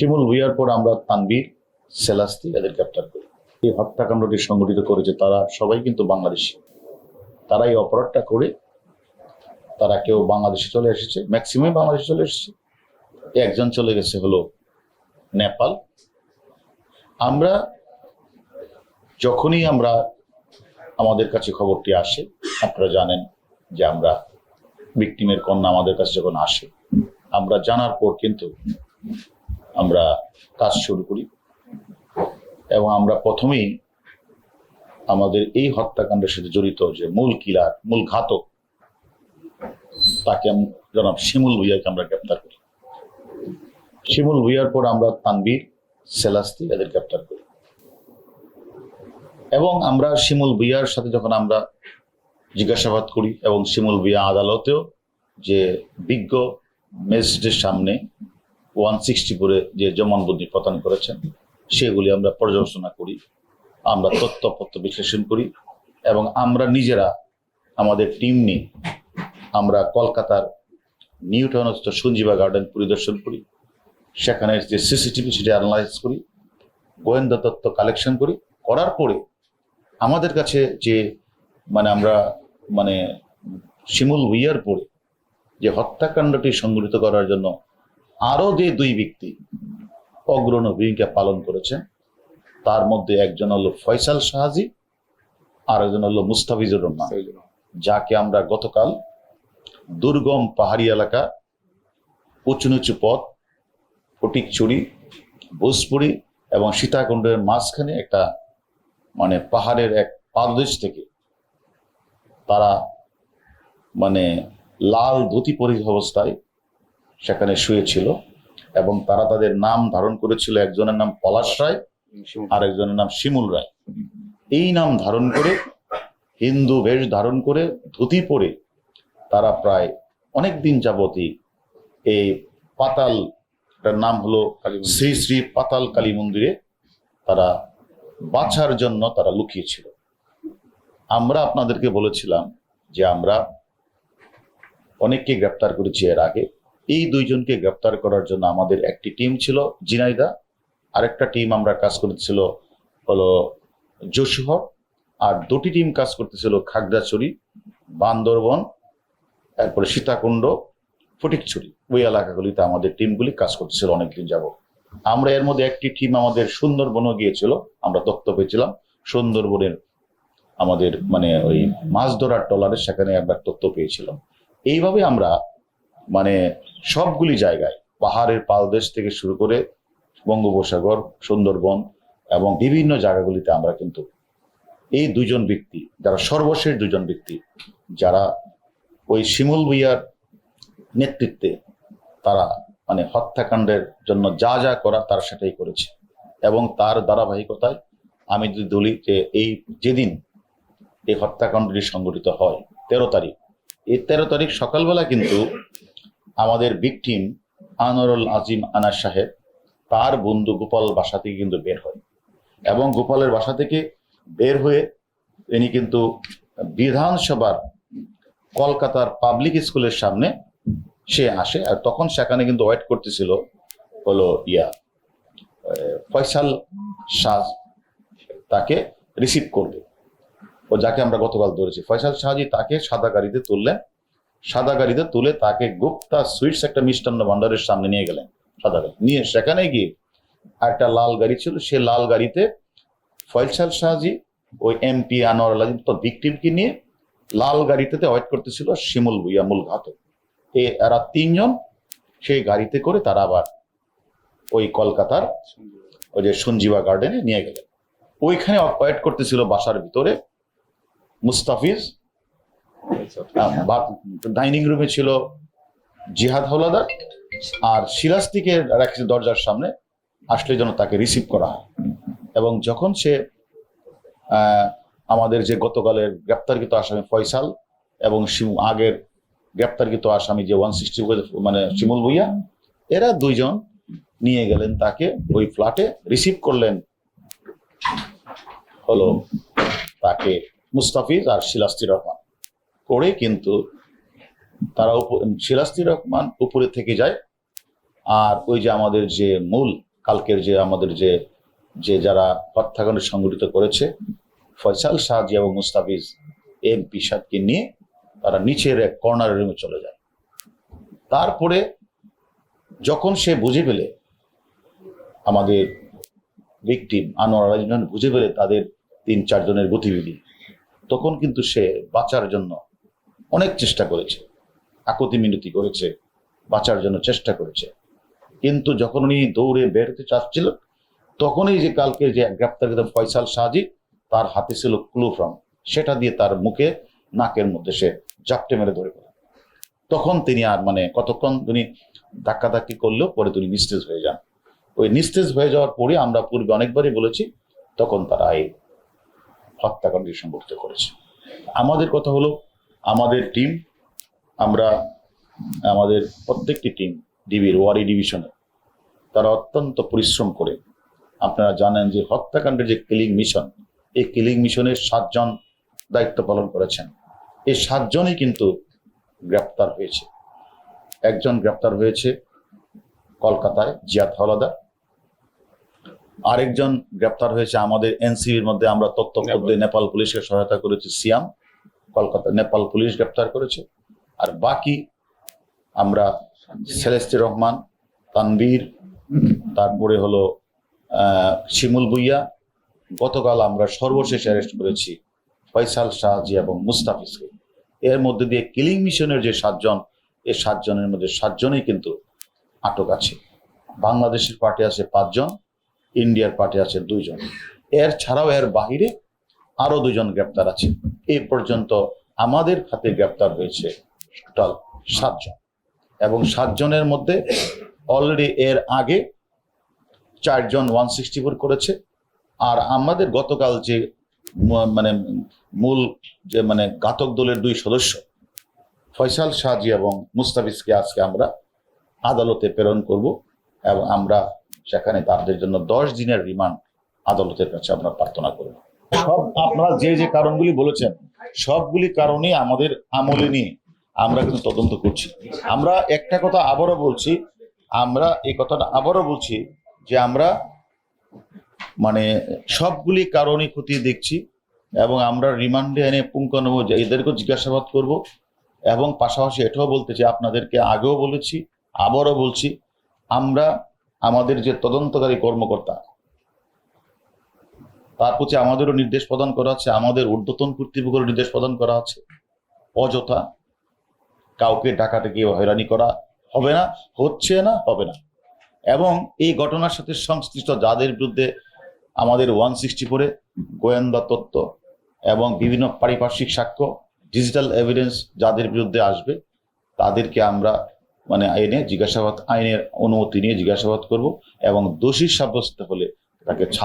শিমুল ভুইয়ার পর আমরা তানবীর সেলাস্তি, এদের গ্রেপ্তার করি। এই হত্যাকাণ্ডটি সংগঠিত করেছে তারা, সবাই কিন্তু বাংলাদেশি। তারা এই অপরাধটা করে, তারা কেউ বাংলাদেশে চলে এসেছে ম্যাক্সিমাম বাংলাদেশে চলে এসেছে। একজন চলে গেছে হলো নেপাল। আমরা যখনই আমরা আমাদের কাছে খবরটি আসে, আপনারা জানেন যে আমরা ভিকটিমের কন্যা আমাদের কাছে যখন আসে, আমরা জানার পর কিন্তু আমরা কাজ শুরু করি। এবং আমরা প্রথমেই আমাদের এই হত্যাকাণ্ডের সাথে জড়িত যে মূল কিলার, মূল ঘাতক, তাকে জনাব শিমুল ভুইয়াকে আমরা গ্রেপ্তার করি। শিমুল ভুইয়ার পর আমরা তানবীর সেলাস্তি এদের গ্রেপ্তার করি। এবং আমরা শিমুল ভুইয়ার সাথে যখন আমরা জিজ্ঞাসাবাদ করি এবং শিমুল ভুইয়া আদালতেও যে বিজ্ঞ ম্যাজিস্ট্রেটের সামনে ওয়ান সিক্সটি করে যে জমানবন্দি প্রদান করেছেন, সেগুলি আমরা পর্যালোচনা করি, আমরা তথ্যপত্র বিশ্লেষণ করি, এবং আমরা নিজেরা আমাদের টিম নিয়ে আমরা কলকাতার নিউ টাউনস্থ সঞ্জীবা গার্ডেন পরিদর্শন করি, সেখানে যে সিসিটিভি সেটা অ্যানালাইজ করি, গোয়েন্দা তথ্য কালেকশন করি, করার পরে আমাদের কাছে যে মানে আমরা মানে শিমুল উইয়ার পরে যে হত্যাকাণ্ডটি সংগঠিত করার জন্য আরও যে দুই ব্যক্তি অগ্রণী ভূমিকা পালন করেছেন। তার মধ্যে একজন হলো ফয়সাল শাহাজি আর একজন হলো মুস্তাফিজুর রহমান যাকে আমরা গতকাল দুর্গম পাহাড়ি এলাকা উঁচু নিচু পথ ফটিকছড়ি ভোজপুরি এবং সীতাকুণ্ডের মাঝখানে একটা মানে পাহাড়ের এক পাদদেশ থেকে তারা মানে লাল ধুতি পরি অবস্থায় সেখানে শুয়েছিল এবং তারা তাদের নাম ধারণ করেছিল একজনের নাম পলাশ রায় আর একজনের নাম শিমুল রায়। এই নাম ধারণ করে হিন্দু বেশ ধারণ করে ধুতি পরে তারা প্রায় অনেক দিন যাবতই এই পাতাল নাম হলো শ্রী শ্রী পাতাল কালী মন্দিরে তারা বাছার জন্য তারা লুকিয়েছিল। আমরা আপনাদেরকে বলেছিলাম যে আমরা অনেককে গ্রেপ্তার করেছি এর আগে। এই দুইজনকে গ্রেপ্তার করার জন্য আমাদের একটি টিম ছিল জিনাইদা, আরেকটা টিম আমরা কাজ করেছিল হলো যশোহর আর দুটি টিম কাজ করতেছিল খাগড়াছড়ি, বান্দরবন তারপরে সীতাকুণ্ড, ফটিকছড়ি। ওই এলাকাগুলিতে আমাদের টিমগুলি কাজ করতেছিল অনেকদিন যাব আমরা এর মধ্যে একটি টিম আমাদের সুন্দরবনও গিয়েছিল, আমরা তথ্য পেয়েছিলাম সুন্দরবনের আমাদের মানে ওই মাছ ধরার ট্রলারের সেখানে আমরা তথ্য পেয়েছিলাম। এইভাবে আমরা মানে সবগুলি জায়গায়, পাহাড়ের পাদদেশ থেকে শুরু করে বঙ্গোপসাগর, সুন্দরবন এবং বিভিন্ন জায়গাগুলিতে আমরা কিন্তু এই দুজন ব্যক্তি, যারা সর্বশেষ দুজন ব্যক্তি, যারা ওই শিমুল ভুইয়ার নেতৃত্বে তারা মানে হত্যাকাণ্ডের জন্য যা যা করা তারা সেটাই করেছে। এবং তার ধারাবাহিকতায় আমি যদি বলি যে এই যেদিন এই হত্যাকাণ্ডটি সংঘটিত হয়, তেরো তারিখ, এই তেরো তারিখ সকালবেলা কিন্তু আমাদের ভিকটিম আনোয়ারুল আজিম আনার সাহেব, তার বন্ধু গোপাল বাসা থেকে কিন্তু বের হয়। এবং গোপালের বাসা থেকে বের হয়ে তিনি কিন্তু বিধানসভার কলকাতার পাবলিক স্কুলের সামনে সে আসে আর তখন সেখানে কিন্তু ওয়েট করতেছিল হলো ইয়া ফয়সাল শাহ তাকে রিসিভ করবে। ও যাকে আমরা গতকাল ধরেছি। ফয়সাল শাহজি তাকে সাদা গাড়িতে তুললেন সাদা গাড়িতে তুলে তাকে গুপ্তা সুইটস একটা মিষ্টান্ন ভান্ডারের সামনে নিয়ে গেলেন সাদা গাড়ি। নিয়ে সেখানে গিয়ে একটা লাল গাড়ি ছিল, সে লাল গাড়িতে ফয়সাল শাহজি, ওই এমপি আনোয়ার আলাজিম তো ভিকটিমকে নিয়ে লাল গাড়িতে ওয়েট করতেছিল শিমুল ভুইয়া মূল ঘাতক এরা তিনজন, সেই গাড়িতে করে তারা আবার ওই কলকাতার ওই যে সঞ্জীবা গার্ডেনে নিয়ে গেলেন। ওইখানে ওয়েট করতেছিল বাসার ভিতরে মুস্তাফিজ ডাইনিং রুমে ছিল জিহাদ হাওলাদার আর সিরাজদিকে রাখছে দরজার সামনে, আসলে যেন তাকে রিসিভ করা হয়। এবং যখন সে আমাদের যে গতকালের গ্রেপ্তারকৃত আসামি ফয়সাল এবং আগের গ্রেপ্তারকৃত আসামি যে ওয়ান সিক্সটি মানে শিমুল ভুইয়া, এরা দুইজন নিয়ে গেলেন তাকে ওই ফ্ল্যাটে রিসিভ করলেন হলো তাকে মুস্তাফিজ আর শিলাস্তি রহমান। করে কিন্তু তারা শিলাস্তি রহমান উপরে থেকে যায়। আর ওই যে আমাদের যে মূল, কালকের যে আমাদের যে যে যারা হত্যাকাণ্ড সংগঠিত করেছে, ফয়সাল শাহজি এবং মুস্তাফিজ এমপি সাহেবকে নিয়ে তারা নিচের এক কর্নার রুমে চলে যায়। তারপরে যখন সে বুঝে পেলে আমাদের ভিকটিম আনোয়ার রাজন বুঝে পেলে তাদের তিন চারজনের গতিবিধি, তখন কিন্তু সে বাঁচার জন্য অনেক চেষ্টা করেছে। আকতি মিনতি করেছে, বাঁচার জন্য চেষ্টা করেছে। কিন্তু যখন উনি দৌড়ে বেরোতে চাচ্ছিল, তখনই যে কালকে যে গ্রেপ্তারকৃত ফয়সাল শাহজি তার হাতে ছিল ক্লু ফ্রম। সেটা দিয়ে তার মুখে, নাকের মধ্যে সে জাপটে মেরে ধরে ফেলেন তখন তিনি আর মানে কতক্ষণ তিনি ধাক্কাধাক্কি করলেও পরে তিনি নিস্তেজ হয়ে যান। ওই নিস্তেজ হয়ে যাওয়ার পরে আমরা পূর্বে অনেকবারই বলেছি, তখন তারা এই হত্যাকাণ্ডে সংগঠিত করেছে। আমাদের কথা হলো আমাদের টিম আমরা আমাদের প্রত্যেকটি টিম ডিবির ওয়ারি ডিভিশনে তারা অত্যন্ত পরিশ্রম করে। আপনারা জানেন যে হত্যাকাণ্ডের যে কিলিং মিশন এই কিলিং মিশনের সাতজন দায়িত্ব পালন করেছেন। এই সাতজনই কিন্তু গ্রেপ্তার হয়েছে। একজন গ্রেপ্তার হয়েছে কলকাতায় জিয়াদ হলাদার আরেকজন গ্রেপ্তার হয়েছে আমাদের এনসিবির মধ্যে আমরা তথ্য নেপাল পুলিশকে সহায়তা করেছি সিয়াম। কলকাতা, নেপাল পুলিশ গ্রেপ্তার করেছে। আর বাকি আমরা সেলেস্তি রহমান তানবীর তারপরে হলো শিমুল ভুইয়া, গতকাল আমরা সর্বশেষ অ্যারেস্ট করেছি ফয়সাল শাহজি এবং মুস্তাফিজকে। এর মধ্যে দিয়ে কিলিং মিশনের যে সাতজন, এই সাতজনের মধ্যে সাতজনই কিন্তু আটক আছে। বাংলাদেশের পার্টি আছে পাঁচজন, ইন্ডিয়ার পার্টি আছে দুইজন। এর ছাড়াও এর বাহিরে আরও দুজন গ্রেপ্তার আছে। এই পর্যন্ত আমাদের খাতে গ্রেপ্তার হয়েছে টোটাল সাতজন। এবং সাতজনের মধ্যে অলরেডি এর আগে চারজন ওয়ান সিক্সটি ফোর করেছে। আর আমাদের গতকাল যে মানে মূল যে মানে ঘাতক দলের দুই সদস্য, ফয়সাল শাহজি এবং মুস্তাফিজকে আজকে আমরা আদালতে প্রেরণ করব এবং আমরা সেখানে তাদের জন্য দশ দিনের রিমান্ড আদালতের কাছে আমরা প্রার্থনা করব। সব আপনারা যে যে কারণগুলি বলেছেন, সবগুলি কারণে আমাদের আমলে নিয়ে আমরা কিন্তু তদন্ত করছি। আমরা একটা কথা আবারও বলছি, আমরা এই কথাটা আবারও বলছি যে আমরা মানে সবগুলি কারণই খতিয়ে দেখছি এবং আমরা রিমান্ডে এনে পুঙ্খানুভ এদেরকেও জিজ্ঞাসাবাদ করব এবং পাশাপাশি এটাও বলতে চাই, আপনাদেরকে আগেও বলেছি, আবারও বলছি, আমরা আমাদের যে তদন্তকারী কর্মকর্তা তার প্রতি আমাদেরও নির্দেশ প্রদান করা আছে, আমাদের ঊর্ধ্বতন কর্তৃপক্ষের নির্দেশ প্রদান করা আছে। অযথা কাউকে ডাকাটাকি হয়রানি করা হবে না, হচ্ছে না, হবে না। এবং এই ঘটনার সাথে সংশ্লিষ্ট যাদের বিরুদ্ধে আমাদের ওয়ান সিক্সটি ফোরে গোয়েন্দা তত্ত্ব এবং বিভিন্ন পারিপার্শ্বিক সাক্ষ্য ডিজিটাল এভিডেন্স যাদের বিরুদ্ধে আসবে, তাদেরকে আমরা মানে আইনে জিজ্ঞাসাবাদ, আইনের অনুমতি নিয়ে জিজ্ঞাসাবাদ করব এবং দোষী সাব্যস্ত হলে তাকে